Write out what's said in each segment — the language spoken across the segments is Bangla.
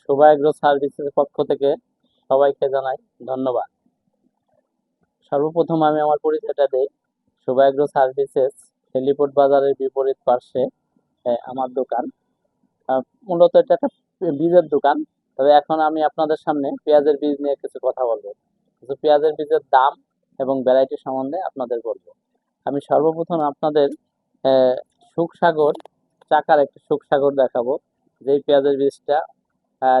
শোভা এগ্রো সার্ভিসের পক্ষ থেকে সবাইকে জানাই ধন্যবাদ। সর্বপ্রথম আমি আমার পরিচয়টা দেই। শোভা এগ্রো সার্ভিসেস হেলিপোর্ট বাজারের বিপরীত পার্শ্বে আমার দোকান। মূলত এটা একটা বীজের দোকান। তবে এখন আমি আপনাদের সামনে পেঁয়াজের বীজ নিয়ে কিছু কথা বলব। কিছু পেঁয়াজের বীজের দাম এবং ভ্যারাইটি সম্বন্ধে আপনাদের বলব। আমি সর্বপ্রথম আপনাদের সুখসাগর চাকার একটি সুখসাগর দেখাবো। যেই পেঁয়াজের বীজটা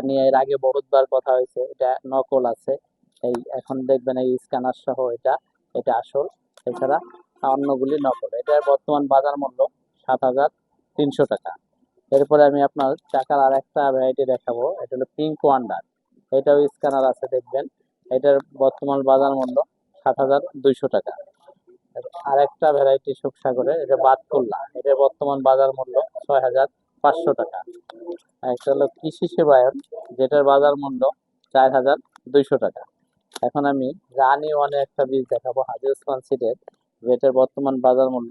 নিয়ে এর আগে বহুতবার কথা হয়েছে, এটা নকল আছে। এই এখন দেখবেন এই স্ক্যানার সহ এটা এটা আসল। এছাড়া অন্যগুলি নকল। এটার বর্তমান বাজার মূল্য সাত হাজার তিনশো টাকা। এরপরে আমি আপনার চাকার আর একটা ভ্যারাইটি দেখাবো। এটা হলো পিঙ্ক ওয়ান্ডার এটাও স্ক্যানার আছে, দেখবেন। এটার বর্তমান বাজার মূল্য সাত হাজার দুইশো টাকা। আর একটা ভ্যারাইটি সুখসাগরের এটা বাতকুল্লা। এটার বর্তমান বাজার মূল্য ছয় হাজার পাঁচশো টাকা। একটা হলো কৃষি সেবায়ন যেটার বাজার মূল্য চার হাজার দুইশো টাকা। এখন আমি রানি ওয়ানে একটা বীজ দেখাবো হাজি ওসমান সিডের, যেটার বর্তমান বাজার মূল্য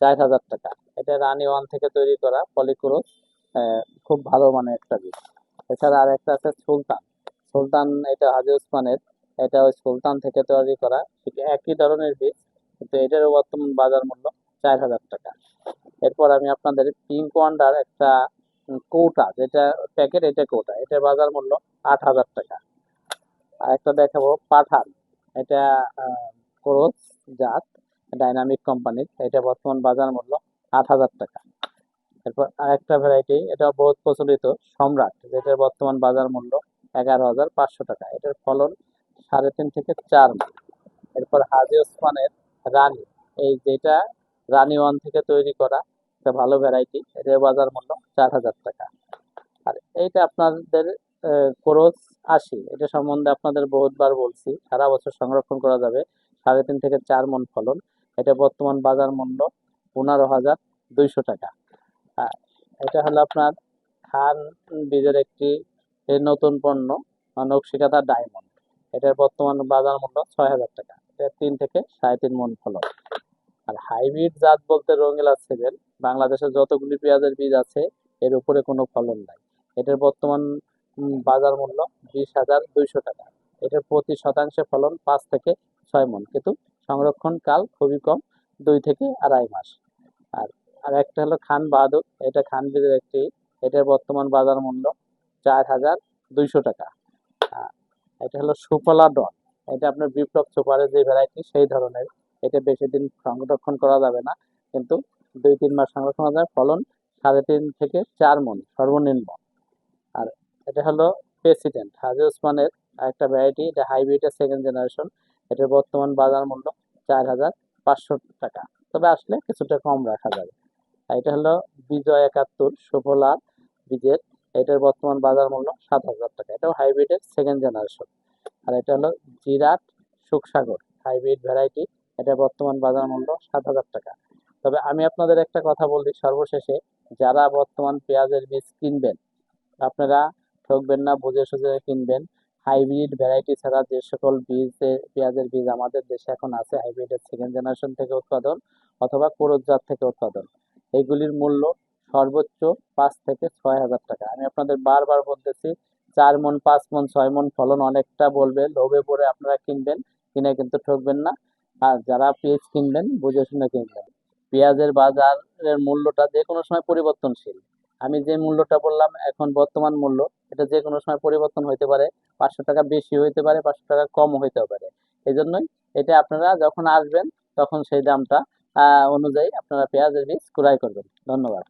চার হাজার টাকা। এটা রানি ওয়ান থেকে তৈরি করা পলিক্রোস খুব ভালো মানে একটা বীজ। এছাড়া আর একটা আছে সুলতান। সুলতান এটা হাজি ওসমানের, এটা ওই সুলতান থেকে তৈরি করা একই ধরনের বীজ, কিন্তু এটারও বর্তমান বাজার মূল্য চার হাজার টাকা। এরপর আমি আপনাদের পিঙ্ক ওয়ান্ডার একটা কৌটা, যেটা প্যাকেট এটা কৌটা। এটা বাজার মূল্য আট হাজার টাকা। আর একটা দেখাবো, পাঠান। এটা ক্রোস জাত, ডাইনামিক কোম্পানির। এটা বর্তমান বাজার মূল্য আট হাজার টাকা। এরপর আরেকটা ভ্যারাইটি এটা বহুত প্রচলিত, সম্রাট, যেটার বর্তমান বাজার মূল্য এগারো হাজার পাঁচশো টাকা। এটার ফলন সাড়ে তিন থেকে চার মাস। এরপর হাজি ওসমানের রানী। এই যেটা রানী ওয়ান থেকে তৈরি করা একটা ভালো ভ্যারাইটি এটার বাজার মূল্য চার হাজার টাকা। আর এইটা আপনাদের খরচ আশি। এটা সম্বন্ধে আপনাদের বহুতবার বলছি, সারা বছর সংরক্ষণ করা যাবে। সাড়ে তিন থেকে চার মন ফলন। এটা বর্তমান বাজার মূল্য পনেরো হাজার দুইশো টাকা। এটা হলো আপনার খান বীজের একটি নতুন পণ্য, নকশিকাতা ডায়মন্ড। এটার বর্তমান বাজার মূল্য ছয় হাজার টাকা। এটা তিন থেকে সাড়ে তিন মন ফলন। আর হাইব্রিড জাত বলতে রঙিলা সেভেন বাংলাদেশের যতগুলি পেঁয়াজের বীজ আছে, এর উপরে কোনো ফলন নাই। এটার বর্তমান বাজার মূল্য বিশ হাজার দুইশো টাকা। এটার প্রতি শতাংশে ফলন পাঁচ থেকে ছয় মন। কিন্তু সংরক্ষণ কাল খুবই কম, দুই থেকে আড়াই মাস। আর আর একটা হলো খান বাহাদুর। এটা খান বীজের একটি, এটার বর্তমান বাজার মূল্য চার হাজার দুইশো টাকা। এটা হলো সুফলা ডন। এটা আপনার বিপ্লব সুপারের যে ভ্যারাইটি, সেই ধরনের। এটা বেশি দিন সংরক্ষণ করা যাবে না। কিন্তু দুই, তিন মাস সংরক্ষণ করা ফলন সাড়ে তিন থেকে চার মন সর্বনিম্ন। আর এটা হলো প্রেসিডেন্ট হাজি ওসমানের একটা ভ্যারাইটি এটা হাইব্রিডের সেকেন্ড জেনারেশন এটার বর্তমান বাজার মূল্য চার হাজার পাঁচশো টাকা। তবে আসলে কিছুটা কম রাখা যাবে। আর এটা হলো বিজয় একাত্তর সুফলা বীজের, এটার বর্তমান বাজার মূল্য সাত হাজার টাকা। এটাও হাইব্রিডের সেকেন্ড জেনারেশন আর এটা হলো জিরাট সুখসাগর হাইব্রিড ভ্যারাইটি এটা বর্তমান বাজার মূল্য সাত হাজার টাকা। তবে আমি আপনাদের একটা কথা বলি সর্বশেষে, যারা বর্তমান পেঁয়াজের বীজ কিনবেন, আপনারা ঠকবেন না, বুঝে সুঝে কিনবেন। হাইব্রিড ভ্যারাইটি ছাড়া যে সকল বীজ, পেঁয়াজের বীজ আমাদের দেশে এখন আছে হাইব্রিডের সেকেন্ড জেনারেশন থেকে উৎপাদন অথবা কোরস জাত থেকে উৎপাদন। এইগুলির মূল্য সর্বোচ্চ পাঁচ থেকে ছয় হাজার টাকা। আমি আপনাদের বারবার বলতেছি, চার মন, পাঁচ মন, ছয় মন ফলন অনেকটা বলবে, লোভে পড়ে আপনারা কিনবেন, কিনে কিন্তু ঠকবেন না। আর যারা পেঁয়াজ কিনবেন, বুঝে শুনে কিনবেন। পেঁয়াজের বাজারের মূল্যটা যে কোনো সময় পরিবর্তনশীল। আমি যে মূল্যটা বললাম, এখন বর্তমান মূল্য, এটা যে কোনো সময় পরিবর্তন হইতে পারে। পাঁচশো টাকা বেশি হইতে পারে, পাঁচশো টাকা কম হইতে পারে। এই জন্যই এটা আপনারা যখন আসবেন, তখন সেই দামটা অনুযায়ী আপনারা পেঁয়াজের বীজ ক্রয় করবেন। ধন্যবাদ।